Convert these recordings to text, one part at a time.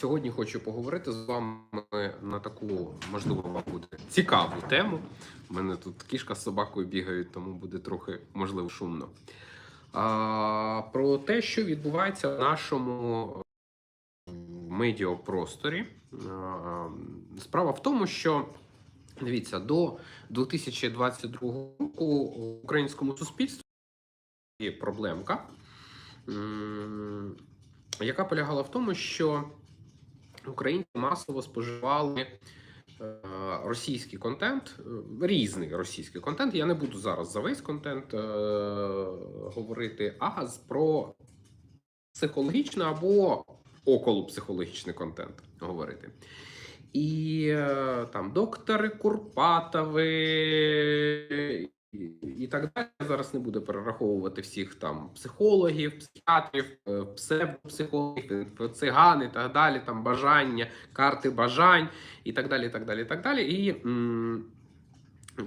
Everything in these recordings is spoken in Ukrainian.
Сьогодні хочу поговорити з вами на таку, можливо, вам буде цікаву тему. У мене тут кішка з собакою бігають, тому буде трохи, можливо, шумно. А, про те, що відбувається в нашому е, медіапросторі. А, Справа в тому, що дивіться, до 2022 року українському суспільстві є проблемка, яка полягала в тому, що українці масово споживали е, російський контент, е, різний російський контент. Я не буду зараз за весь контент е, говорити, а про психологічний або околопсихологічний контент говорити. І там доктори Курпатови і, так далі. Я зараз не буду перераховувати всіх там психологів, психіатрів, е, псевдопсихологів, циган і так далі, там бажання, карти бажань і так далі. І так далі, так далі. І м,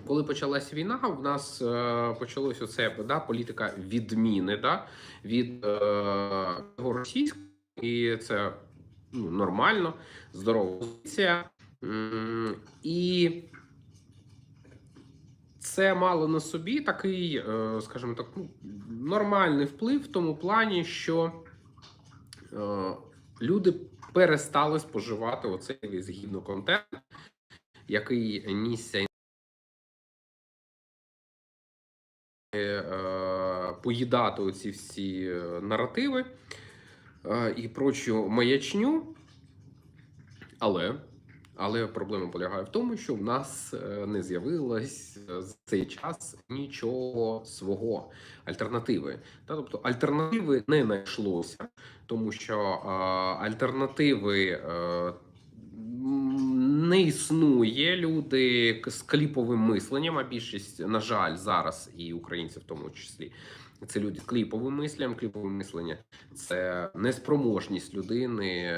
коли почалась війна, в нас е, почалось оце да, політика відміни да, від е, російського, і це ну, нормально, здорова позиція. І це мало на собі такий, е, скажімо так, ну, нормальний вплив в тому плані, що е, люди перестали споживати оцей весь гідноконтент, який нісся е, поїдати оці всі наративи і прочу маячню. Але, але проблема полягає в тому, що в нас е, не з'явилось е, за цей час нічого свого альтернативи. Та, тобто альтернативи не знайшлося, тому що е, альтернативи. Не існує люди з кліповим мисленням, а більшість, на жаль, зараз і українців в тому числі. Це люди з кліповим мисленням. Кліпове мислення це неспроможність людини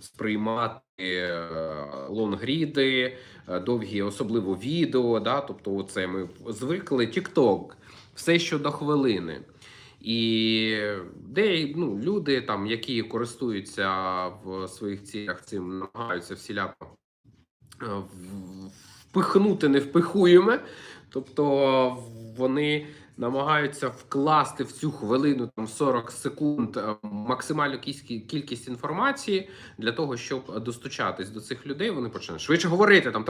сприймати е, лонгріди, е, довгі, особливо відео. Да? Тобто, це ми звикли TikTok, все що до хвилини. І де ну, люди, там, які користуються в своїх цілях цим, намагаються всіляко е, впихнути невпихуєме. Тобто вони намагаються вкласти в цю хвилину там 40 секунд е, максимальну кількість, інформації для того, щоб достучатись до цих людей. Вони починають швидше говорити там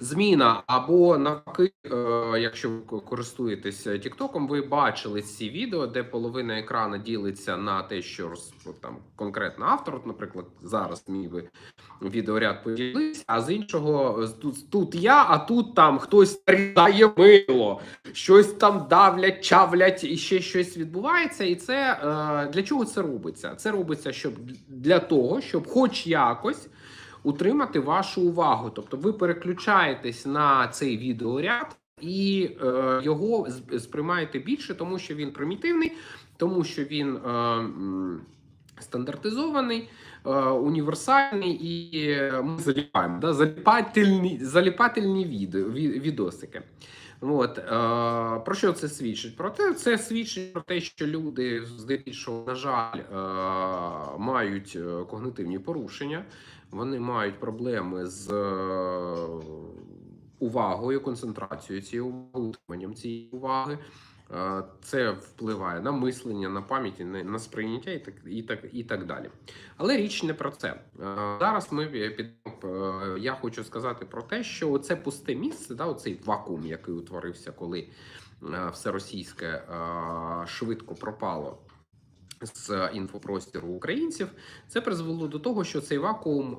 зміна. Або навпаки, е, якщо ви ко- користуєтесь Тіктоком, ви бачили ці відео, де половина екрану ділиться на те, що там конкретно автор, наприклад, зараз мій ви відеоряд поділився, а з іншого тут, тут я, а тут там хтось рідає мило, щось там давлять, чавлять і ще щось відбувається. І це е, для чого це робиться? Це робиться щоб для того, щоб хоч якось утримати вашу увагу. Тобто ви переключаєтесь на цей відеоряд. І е, його сприймаєте більше, тому що він примітивний, тому що він е, стандартизований, універсальний, і ми заліпаємо да? заліпательні, заліпательні відео, відосики. От, е, про що це свідчить? Про те, це свідчить про те, що люди здебільшого, на жаль, е, мають е, когнитивні порушення, вони мають проблеми з е, увагою, концентрацією цієї уваги, утриманням цієї уваги. Це впливає на мислення, на пам'ять, на сприйняття і так, і так, і так далі. Але річ не про це. Зараз ми під е, я хочу сказати про те, що це пусте місце, да, оцей вакуум, який утворився, коли е, все російське е, швидко пропало. З інфопростіру українців це призвело до того, що цей вакуум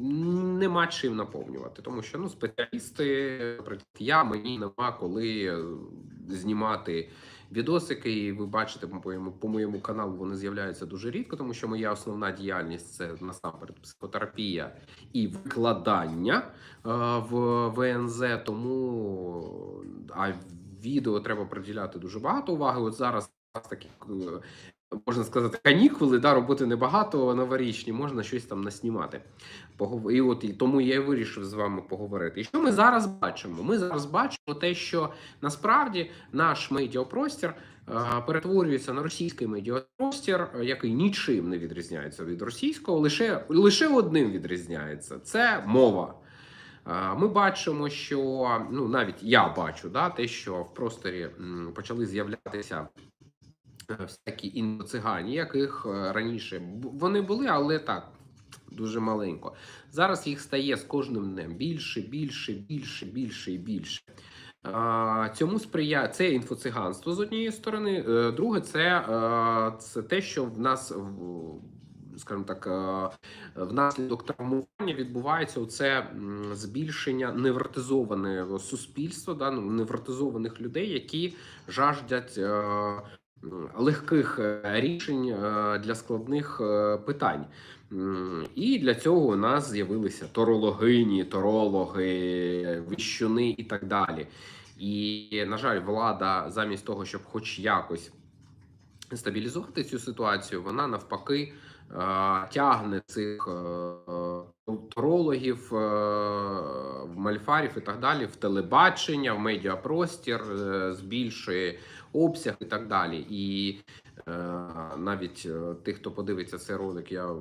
нема чим наповнювати, тому що ну спеціалісти, наприклад, я мені нема коли е, знімати відосики. І ви бачите, по моєму по моєму каналу вони з'являються дуже рідко, тому що моя основна діяльність це насамперед психотерапія і викладання е, в ВНЗ. Тому а відео треба приділяти дуже багато уваги. От зараз такі е, можна сказати, канікули, да, роботи небагато новорічні, можна щось там наснімати. І от і тому я і вирішив з вами поговорити. І що ми зараз бачимо? Ми зараз бачимо те, що насправді наш медіапростір е, перетворюється на російський медіапростір, який нічим не відрізняється від російського, лише, лише одним відрізняється це мова. Е, Ми бачимо, що ну навіть я бачу да, те, що в просторі почали з'являтися всякі індоцигані, яких е, раніше вони були, але так. Дуже маленько. Зараз їх стає з кожним днем більше, більше, більше, більше і більше. Цьому сприяє це інфоциганство з однієї сторони. Е, Друге, це, е, це те, що в нас скажімо так, е, внаслідок травмування відбувається оце збільшення невротизованого суспільства, да, ну, невротизованих людей, які жаждять е, легких е, рішень е, для складних е, питань. І для цього у нас з'явилися торологині, торологи, віщуни і так далі. І, на жаль, влада, замість того, щоб хоч якось стабілізувати цю ситуацію, вона навпаки тягне цих торологів, мальфарів і так далі в телебачення, в медіапростір, збільшує обсяг і так далі. І е, навіть е, тих, хто подивиться цей ролик, я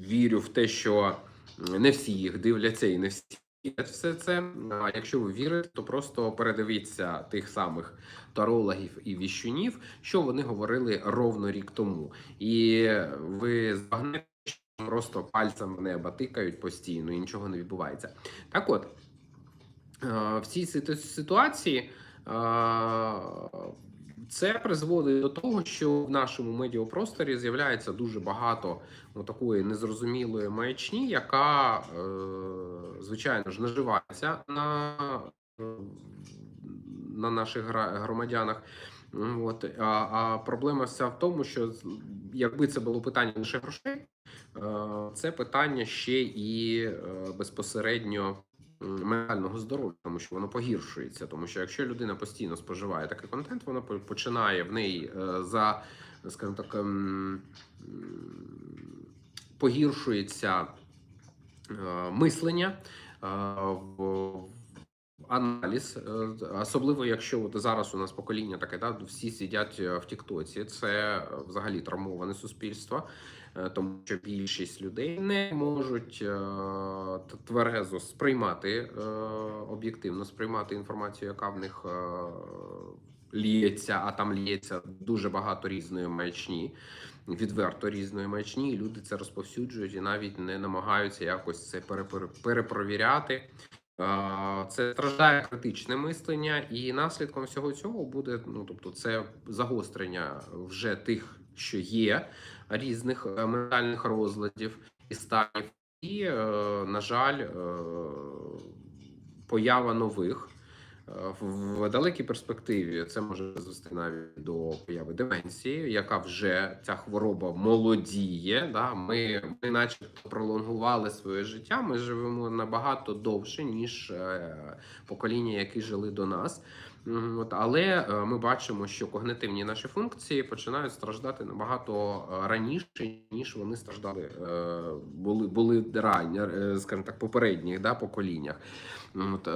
вірю в те, що не всі їх дивляться і не всі все це. А якщо ви вірите, то просто передивіться тих самих тарологів і віщунів, що вони говорили ровно рік тому. І ви збагнете, просто пальцем в небо тикають постійно і нічого не відбувається. Так от, е, в цій ситу- ситуації. Це призводить до того, що в нашому медіапросторі з'являється дуже багато такої незрозумілої маячні, яка, е, звичайно ж, наживається на, на наших громадянах. От, а, а проблема вся в тому, що якби це було питання лише грошей, е, це питання ще і е, безпосередньо ментального здоров'я, тому що воно погіршується. Тому що якщо людина постійно споживає такий контент, вона починає в неї е, за, скажімо так, ем, погіршується е, мислення. е, в- Аналіз, особливо якщо от зараз у нас покоління таке, да, всі сидять в Тіктоці. Це взагалі травмоване суспільство, тому що більшість людей не можуть е, тверезо сприймати е, об'єктивно сприймати інформацію, яка в них е, ліється, а там ліється дуже багато різної маячні, відверто різної маячні. І люди це розповсюджують і навіть не намагаються якось це перепровіряти. Е, Це страждає критичне мислення, і наслідком всього цього буде ну тобто, це загострення вже тих, що є різних е, ментальних розладів і станів, і, е, на жаль, е, поява нових. В далекій перспективі це може призвести навіть до появи деменції, яка вже ця хвороба молодіє. Да? Ми, ми начебто пролонгували своє життя. Ми живемо набагато довше, ніж покоління, які жили до нас. От, але е, ми бачимо, що когнитивні наші функції починають страждати набагато е, раніше, ніж вони страждали, е, були, були рані, е, скажімо так, попередніх да, поколіннях. От,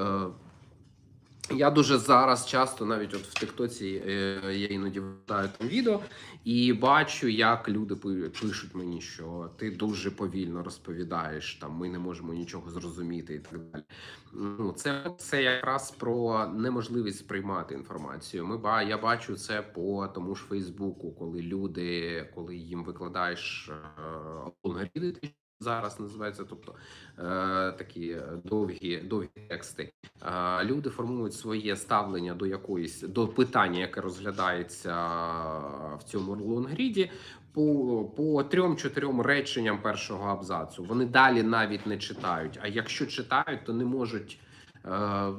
я дуже зараз часто, навіть от в Тиктоці, е, я іноді витаю там відео і бачу, як люди пишуть мені, що ти дуже повільно розповідаєш, там ми не можемо нічого зрозуміти і так далі. Ну, це, це якраз про неможливість сприймати інформацію. Ми я бачу це по тому ж Фейсбуку, коли люди, коли їм викладаєш е, що зараз називається, тобто е, такі довгі, довгі тексти. Е, Люди формують своє ставлення до якоїсь до питання, яке розглядається в цьому лонгріді, по, по трьом-чотирьом реченням першого абзацу. Вони далі навіть не читають. А якщо читають, то не можуть. Е,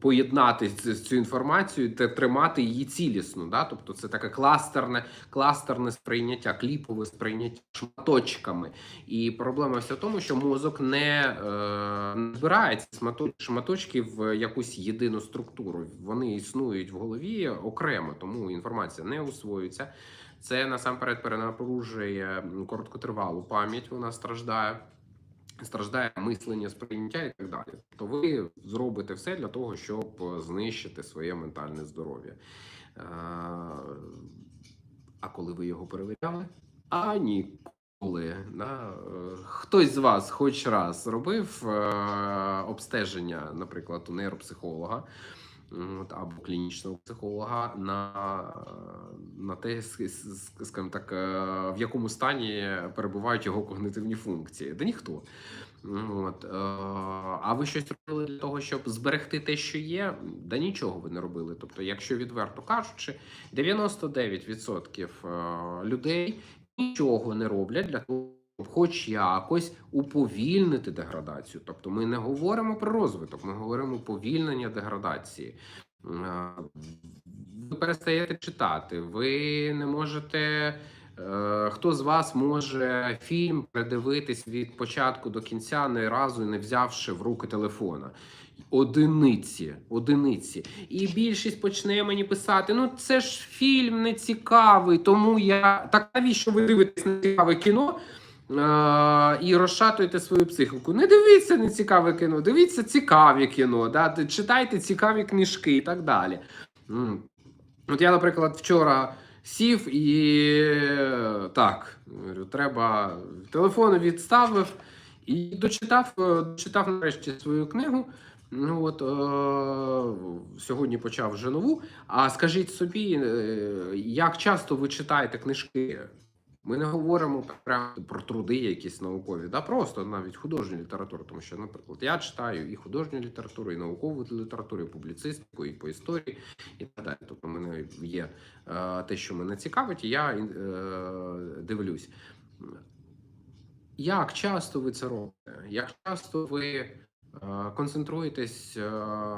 Поєднати цю інформацію та тримати її цілісно, да? тобто це таке кластерне, кластерне сприйняття, кліпове сприйняття шматочками. І проблема вся в тому, що мозок не, е, збирає шматочки в якусь єдину структуру. Вони існують в голові окремо, тому інформація не усвоюється. Це насамперед перенапружує короткотривалу пам'ять, вона страждає. Страждає мислення, сприйняття і так далі. То ви зробите все для того, щоб знищити своє ментальне здоров'я. Е, А коли ви його перевіряли? А ніколи. Да? Е, Хтось з вас хоч раз робив е, обстеження, наприклад, у нейропсихолога. От, або клінічного психолога на, на те, скажімо так, е, в якому стані перебувають його когнитивні функції. Да ніхто. От, е, а ви щось робили для того, щоб зберегти те, що є? Да нічого ви не робили. Тобто, якщо відверто кажучи, 99% е, людей нічого не роблять для того, хоч якось уповільнити деградацію. Тобто, ми не говоримо про розвиток, ми говоримо уповільнення деградації. Ви перестаєте читати, ви не можете. Е, Хто з вас може фільм передивитись від початку до кінця, не разу не взявши в руки телефона? Одиниці, одиниці. І більшість почне мені писати: ну це ж фільм не цікавий, тому я так навіщо ви дивитесь на цікаве кіно? Е, І розшатуєте свою психіку. Не дивіться нецікаве кіно, дивіться цікаві кіно, да? читайте цікаві книжки і так далі. От я, наприклад, вчора сів і так, говорю, треба телефон відставив і дочитав, е, дочитав нарешті свою книгу. Ну от е, сьогодні почав вже нову. А скажіть собі, е, як часто ви читаєте книжки? Ми не говоримо прямо про труди, якісь наукові, да просто навіть художню літературу. Тому що, наприклад, я читаю і художню літературу, і наукову літературу, і публіцистику, і по історії, і так далі. Тобто, мене є е, те, що мене цікавить, і я е, дивлюсь. Як часто ви це робите? Як часто ви е, концентруєтесь е,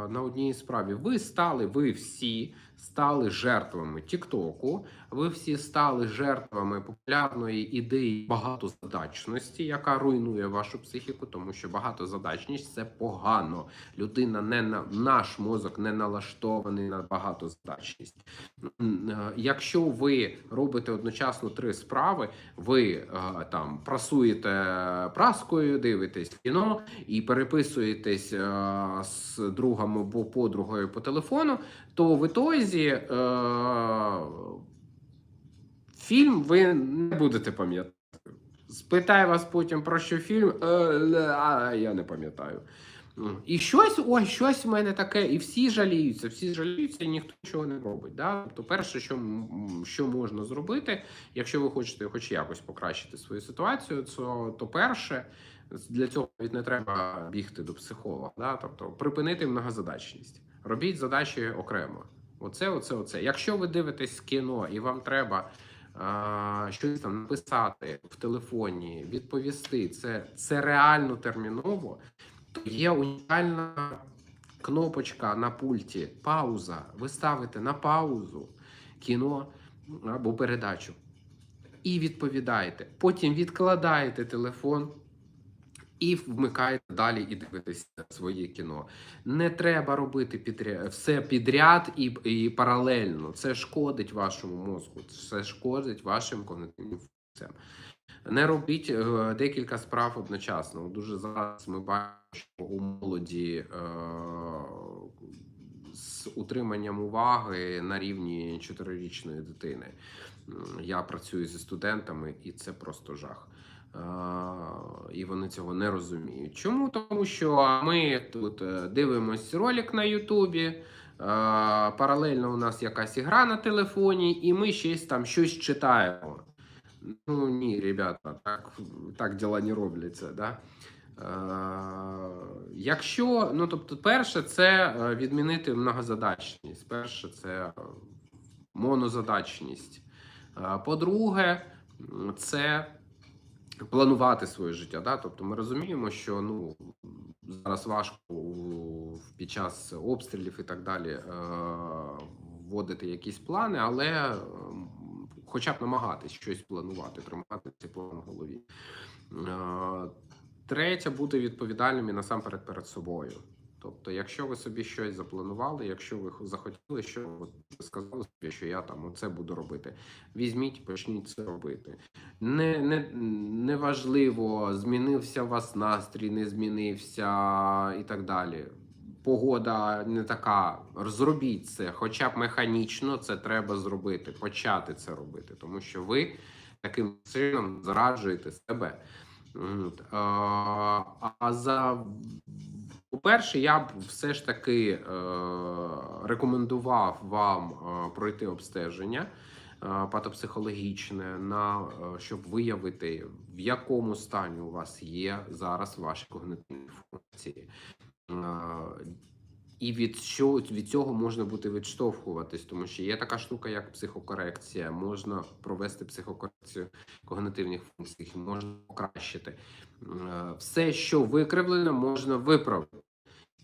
на одній справі? Ви стали, ви всі стали жертвами Тіктоку, ви всі стали жертвами популярної ідеї багатозадачності, яка руйнує вашу психіку, тому що багатозадачність це погано. Людина не на наш мозок не налаштований на багатозадачність. Е, Якщо ви робите одночасно три справи, ви е, там прасуєте праскою, дивитесь кіно і переписуєтесь е, з другом або подругою по телефону, то в ітозі е, фільм ви не будете пам'ятати. Спитаю вас потім про що фільм, е, а я не пам'ятаю. І щось, ой, щось в мене таке, і всі жаліються, всі жаліються, і ніхто нічого не робить. Да? Тобто, перше, що, що можна зробити, якщо ви хочете хоч якось покращити свою ситуацію, то, то перше, для цього навіть не треба бігти до психолога. Да? Тобто припинити многозадачність. Робіть задачі окремо. Оце, оце, оце. Якщо ви дивитесь кіно і вам треба а, щось там написати в телефоні, відповісти, це, це реально терміново, то є унікальна кнопочка на пульті пауза. Ви ставите на паузу кіно або передачу і відповідаєте. Потім відкладаєте телефон. І вмикаєте далі і дивитесь своє кіно. Не треба робити підря... все підряд і, і паралельно. Це шкодить вашому мозку, це шкодить вашим когнитивним функціям. Не робіть е, декілька справ одночасно. Дуже зараз ми бачимо у молоді е, з утриманням уваги на рівні чотирирічної дитини. Я працюю зі студентами, і це просто жах. А, і вони цього не розуміють. Чому? Тому що ми тут е, дивимось ролик на Ютубі. Паралельно у нас якась ігра на телефоні, і ми щось там щось читаємо. Ну ні, ребята, так, так діла не робляться. Да? Е, якщо, ну тобто, перше, це е, відмінити многозадачність. Перше, це е, монозадачність. Е, По-друге, це планувати своє життя. Да? Тобто ми розуміємо, що ну, зараз важко під час обстрілів і так далі е, вводити якісь плани, але хоча б намагатись щось планувати, тримати цей план в голові. Е, Третє, бути відповідальним і насамперед перед собою. Тобто, якщо ви собі щось запланували, якщо ви захотіли, що ви сказали собі, що я там оце буду робити, візьміть, почніть це робити. Не, не, не важливо, змінився у вас настрій, не змінився і так далі. Погода не така. Зробіть це, хоча б механічно це треба зробити, почати це робити, тому що ви таким чином зраджуєте себе. А, за по-перше, я б все ж таки е, рекомендував вам е, пройти обстеження е, патопсихологічне, на щоб виявити, в якому стані у вас є зараз ваші когнитивні функції. Е, і від що від цього можна буде відштовхуватись, тому що є така штука, як психокорекція. Можна провести психокорекцію когнитивних функцій, можна покращити. Е, Все, що викривлено, можна виправити.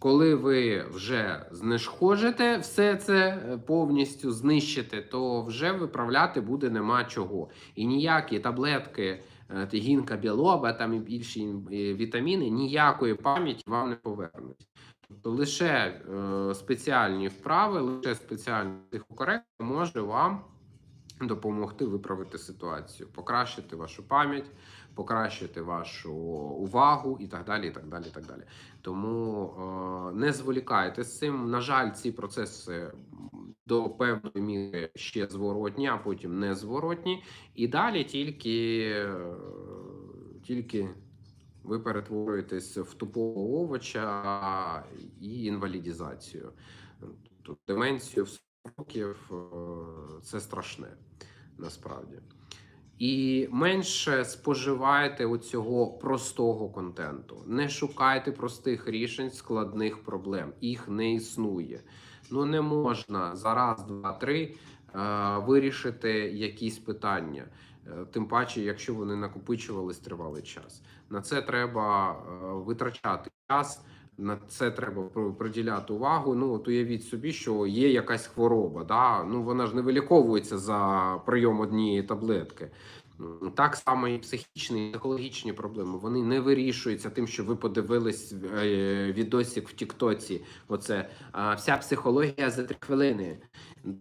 Коли ви вже знешкоджите все це е, повністю знищите, то вже виправляти буде нема чого. І ніякі таблетки, е, гінка білоба там і інші е, вітаміни ніякої пам'яті вам не повернуть. Лише е, спеціальні вправи, лише спеціальна психокорекція може вам допомогти виправити ситуацію, покращити вашу пам'ять, покращити вашу увагу і так далі. і так далі, і так далі. Тому е, не зволікайте з цим. На жаль, ці процеси до певної міри ще зворотні, а потім не зворотні. І далі тільки, е, тільки ви перетворюєтесь в тупого овоча і інвалідізацію. Тут деменцію в 40 років е, це страшне насправді. І менше споживайте оцього простого контенту. Не шукайте простих рішень складних проблем. Їх не існує. Ну не можна за раз, два, три е, вирішити якісь питання. Е, Тим паче, якщо вони накопичувались тривалий час. На це треба е, витрачати час. На це треба при- приділяти увагу. Ну от уявіть собі, що є якась хвороба. Да? Ну вона ж не виліковується за прийом однієї таблетки. Так само і психічні, і психологічні проблеми. Вони не вирішуються тим, що ви подивились е, відосик в Тіктоці. Оце вся психологія за три хвилини.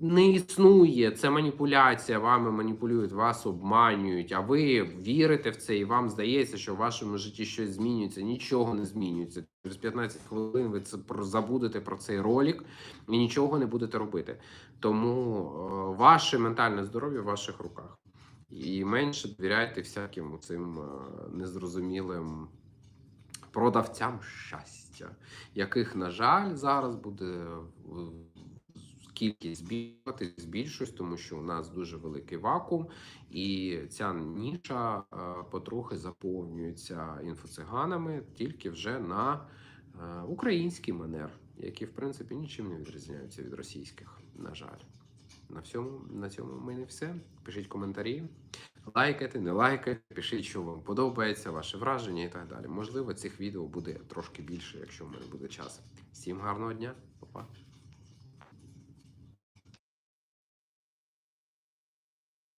Не існує це маніпуляція. Вами маніпулюють, вас обманюють. А ви вірите в це, і вам здається, що в вашому житті щось змінюється. Нічого не змінюється. Через 15 хвилин ви це про- забудете про цей ролик і нічого не будете робити. Тому ваше ментальне здоров'я в ваших руках. І менше довіряйте всяким цим е, незрозумілим продавцям щастя, яких, на жаль, зараз буде е, кількість збільшувати, збільшусь, тому що у нас дуже великий вакуум, і ця ніша е, потрохи заповнюється інфоциганами тільки вже на український манер, які в принципі нічим не відрізняються від російських, на жаль. На всьому на цьому в мене все. Пишіть коментарі, лайкайте, не лайкайте, пишіть, що вам подобається, ваше враження і так далі. Можливо, цих відео буде трошки більше, якщо в мене буде час. Всім гарного дня, Па-па.